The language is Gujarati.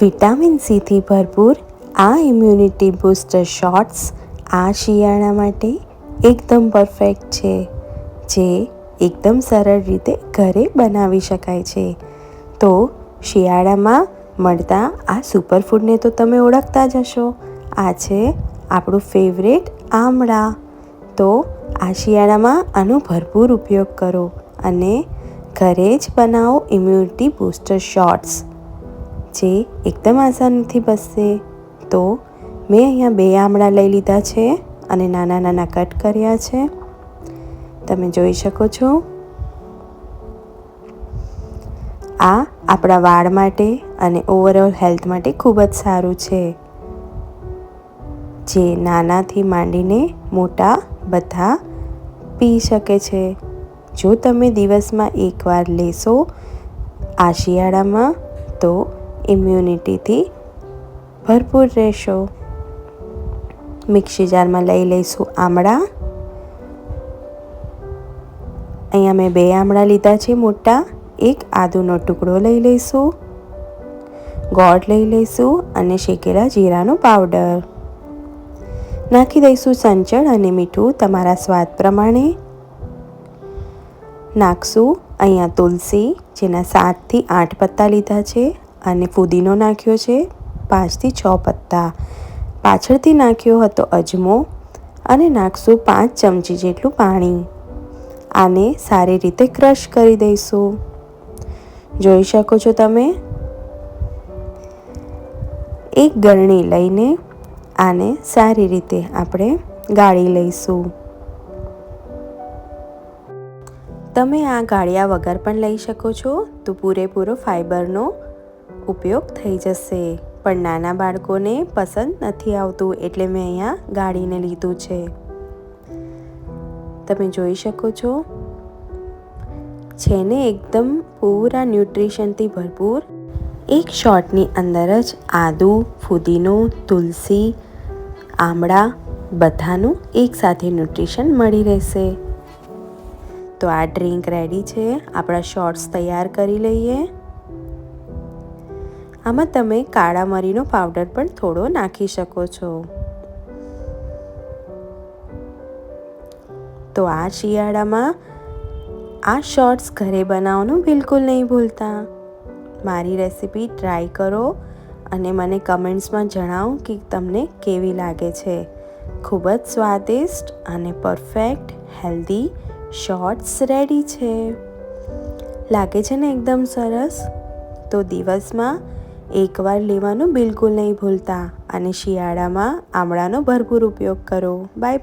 વિટામિન સીથી ભરપૂર આ ઇમ્યુનિટી બૂસ્ટર શોટ્સ આ શિયાળા માટે એકદમ પરફેક્ટ છે, જે એકદમ સરળ રીતે ઘરે બનાવી શકાય છે. તો શિયાળામાં મળતા આ સુપરફૂડને તો તમે ઓળખતા જ હશો. આ છે આપણું ફેવરેટ આમળા. તો આ શિયાળામાં આનો ભરપૂર ઉપયોગ કરો અને ઘરે જ બનાવો ઇમ્યુનિટી બૂસ્ટર શોટ્સ જે એકદમ આસાનીથી બસશે તો મેં અહીંયા બે આમળા લઈ લીધા છે અને નાના નાના કટ કર્યા છે. તમે જોઈ શકો છો. આ આપણા વાળ માટે અને ઓવરઓલ હેલ્થ માટે ખૂબ જ સારું છે. જે નાનાથી માંડીને મોટા બધા પી શકે છે. જો તમે દિવસમાં એકવાર લેશો આ શિયાળામાં, તો ઇમ્યુનિટીથી ભરપૂર રહેશો. મિક્સી જારમાં લઈ લઈશું આમળા. અહીંયા મેં બે આમળા લીધા છે મોટા. એક આદુનો ટુકડો લઈ લઈશું. ગોળ લઈ લઈશું અને શેકેલા જીરાનો પાવડર. નાખી દઈશું સંચળ અને મીઠું તમારા સ્વાદ પ્રમાણે. નાખશું અહીંયા તુલસી, જેના સાતથી આઠ પત્તા લીધા છે. અને ફુદીનો નાખ્યો છે પાંચથી છ પત્તા. પાછળથી નાખ્યો હતો અજમો અને નાખશું પાંચ ચમચી જેટલું પાણી. આને સારી રીતે ક્રશ કરી દઈશું. જોઈ શકો છો તમે? એક ગરણી લઈને આને સારી રીતે આપણે ગાળી લઈશું. તમે આ ગાળ્યા વગર પણ લઈ શકો છો. તો પૂરેપૂરો ફાઈબરનો ઉપયોગ થઈ જશે. પણ નાના બાળકોને પસંદ નથી આવતું એટલે મેં અહીંયા ગાળીને લીધું છે. તમે જોઈ શકો છો. છે ને એકદમ પૂરા ન્યુટ્રિશનથી ભરપૂર, એક શોટની અંદર જ આદુ, ફુદીનો, તુલસી, આમળા બધાનું એકસાથે ન્યુટ્રિશન મળી રહેશે. તો આ ડ્રિંક રેડી છે. આપણા શોર્ટ્સ તૈયાર કરી લઈએ. આમાં તમે કાળા મરીનો પાવડર પણ થોડો નાખી શકો છો. તો આ શિયાળામાં આ શોર્ટ્સ ઘરે બનાવવાનું બિલકુલ નહીં ભૂલતા. મારી રેસીપી ટ્રાય કરો અને મને કમેન્ટ્સમાં જણાવો કે તમને કેવી લાગે છે. ખૂબ જ સ્વાદિષ્ટ અને પરફેક્ટ હેલ્ધી શોર્ટ્સ રેડી છે. લાગે છે ને એકદમ સરસ? તો દિવસમાં એકવાર લેવાનું બિલકુલ નહીં ભૂલતા અને શિયાળામાં આમળાનો ભરપૂર ઉપયોગ કરો. બાય